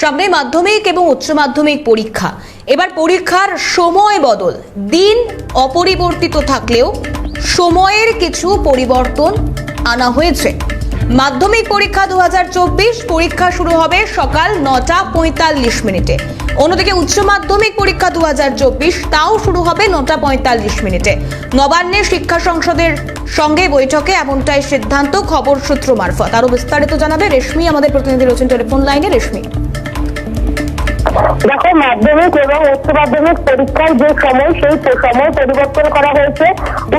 সামনে মাধ্যমিক এবং উচ্চ মাধ্যমিক পরীক্ষা। এবার পরীক্ষার সময় বদল। দিন অপরিবর্তিত থাকলেও সময়ের কিছু পরিবর্তন আনা হয়েছে। মাধ্যমিক পরীক্ষা দুহাজার চব্বিশ, পরীক্ষা শুরু হবে সকাল নটা পঁয়তাল্লিশ মিনিটে। অন্যদিকে উচ্চ মাধ্যমিক পরীক্ষা দু হাজার চব্বিশ, তাও শুরু হবে নটা পঁয়তাল্লিশ মিনিটে। নবান্নে শিক্ষা সংসদের সঙ্গে বৈঠকে এমনটাই সিদ্ধান্ত খবর সূত্র মারফত। আরও বিস্তারিত জানাবে রেশমি, আমাদের প্রতিনিধি রয়েছেন টেলিফোন লাইনে। রেশমি। Wow. দেখো, মাধ্যমিক এবং উচ্চ মাধ্যমিক পরীক্ষার যে সময়, সেই সময় পরিবর্তন করা হয়েছে।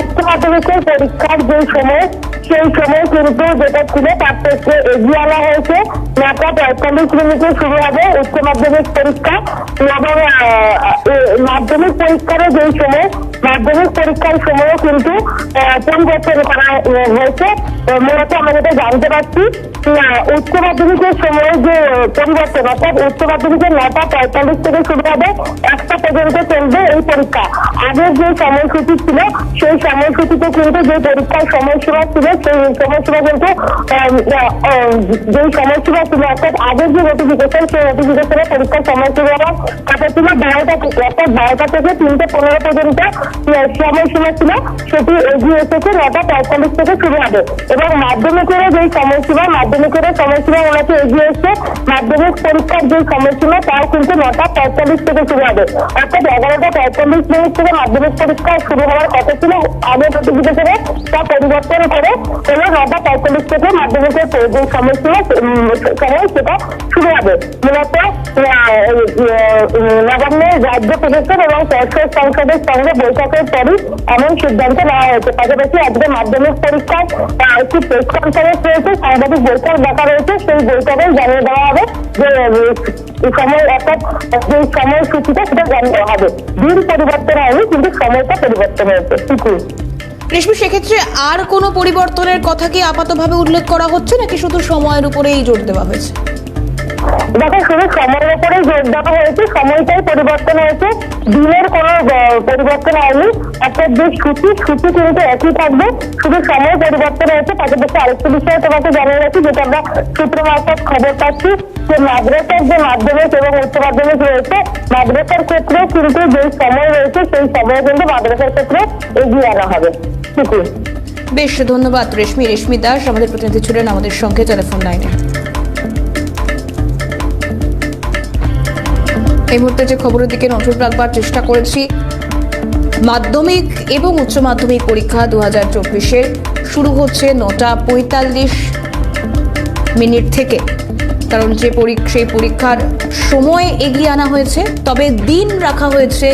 উচ্চ মাধ্যমিকের পরীক্ষার যে সময়, সেই সময় কিন্তু যেটা ছিল, তার থেকে এগিয়ে আনা হয়েছে। নটা পঁয়তাল্লিশ মিনিটে শুরু হবে উচ্চ মাধ্যমিক পরীক্ষা। এবং মাধ্যমিক পরীক্ষারও যেই সময়, মাধ্যমিক পরীক্ষার সময়ও কিন্তু পরিবর্তন করা হয়েছে। মূলত আমরা যেটা জানতে পারছি উচ্চ মাধ্যমিকের সময় যে পরিবর্তন, অর্থাৎ উচ্চ মাধ্যমিকের নটা পঁয়তাল্লিশ থেকে শুরু হবে, একটা পর্যন্ত চলবে এই পরীক্ষা। আগের যে সময়সূচি ছিল, সেই সময়সূচিতে কিন্তু যে পরীক্ষার সময়সীমা ছিল, সেই সময়সীমা কিন্তু যে সময়সীমা ছিল, অর্থাৎ আগের যে নোটিফিকেশন সেই নোটিফিকেশনে পরীক্ষার সময়সীমা কাটা ছিল। বারোটা থেকে বারোটা থেকে তিনটে পনেরো পর্যন্ত সময়সীমা সেটি এগিয়ে এসেছে নটা পঁয়তাল্লিশ থেকে শুরু হবে। এবং মাধ্যমিকেরও যেই সময়সীমা মাধ্যমিকেরও সময়সীমা ওনাকে এগিয়ে এসছে। মাধ্যমিক পরীক্ষার যে সময়সীমা তাও কিন্তু নটা পঁয়তাল্লিশ থেকে শুরু হবে। অর্থাৎ এগারোটা পঁয়তাল্লিশ মিনিট থেকে মাধ্যমিক পরীক্ষা শুরু হওয়ার কথা ছিল। আগে নোটিফিকেশনে তা পরিবর্তন করে হলো নটা পঁয়তাল্লিশ থেকে মাধ্যমিকের যে সময়সীমা সময় সেটা শুরু হবে। মূলত আহ, নবান্নের রাজ্য প্রশাসন এবং পর্ষদ সংসদের সঙ্গে বৈঠকের পরই এমন সিদ্ধান্ত নেওয়া হয়েছে। পাশাপাশি আজকে মাধ্যমিক পরীক্ষার একটি প্রেস কনফারেন্স রয়েছে, সাংবাদিক বৈঠক ডাকা রয়েছে সেই বৈঠকে জানিয়ে দেওয়া হবে যে সময় অর্থাৎ যে সময়সূচিটা সেটা জানিয়ে হবে। দিন পরিবর্তন হয়নি, কিন্তু সময়টা পরিবর্তন হয়েছে। ঠিকই রেশমি সেক্ষেত্রে আর কোনো পরিবর্তনের কথা কি আপাতভাবে উল্লেখ করা হচ্ছে নাকি শুধু সময়ের উপরেই জোর দেওয়া হয়েছে? দেখো শুধু সময়ের উপরেই জোর দেওয়া হয়েছে, সময়টাই পরিবর্তন হয়েছে। দিনের কোনো পরিবর্তন হয়নি। অর্থাৎ যে সূচি সূচি কিন্তু একই থাকবে। শুধু সময় পরিবর্তন হয়েছে। পাশাপাশি আরেকটি বিষয়ে তোমাকে জানিয়ে রাখি, যেটা আমরা সূত্র মারফত খবর পাচ্ছি, যে মাদ্রাসার যে মাধ্যমিক এবং উচ্চ মাধ্যমিক রয়েছে, মাদ্রাসার ক্ষেত্রে কিন্তু যে সময় রয়েছে, সেই সময় কিন্তু মাদ্রাসার ক্ষেত্রে এগিয়ে আনা হবে। বেশ, ধন্যবাদ রেশমি রেশমি দাস। আমাদের প্রতিনিধি ছিলেন আমাদের সঙ্গে টেলিফোন লাইনে। এই মুহূর্তে যে খবরের দিকে নজর রাখবার চেষ্টা করেছি, মাধ্যমিক এবং উচ্চ মাধ্যমিক পরীক্ষা দু হাজার চব্বিশের শুরু হচ্ছে নটা পঁয়তাল্লিশ মিনিট থেকে। কারণ যে পরীক্ষা সেই পরীক্ষার সময় এগিয়ে আনা হয়েছে, তবে দিন রাখা হয়েছে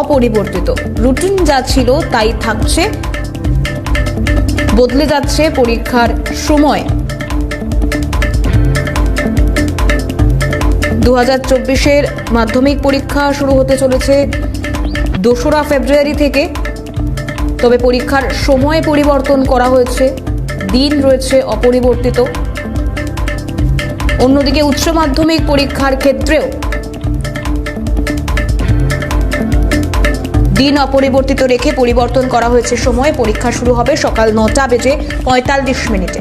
অপরিবর্তিত। রুটিন যা ছিল তাই থাকছে, বদলে যাচ্ছে পরীক্ষার সময়। দু হাজার চব্বিশের মাধ্যমিক পরীক্ষা শুরু হতে চলেছে দোসরা ফেব্রুয়ারি থেকে। তবে পরীক্ষার সময় পরিবর্তন করা হয়েছে, দিন রয়েছে অপরিবর্তিত। অন্যদিকে উচ্চ মাধ্যমিক পরীক্ষার ক্ষেত্রেও দিন অপরিবর্তিত রেখে পরিবর্তন করা হয়েছে। সময় পরীক্ষা শুরু হবে সকাল নটা বেজে পঁয়তাল্লিশ মিনিটে।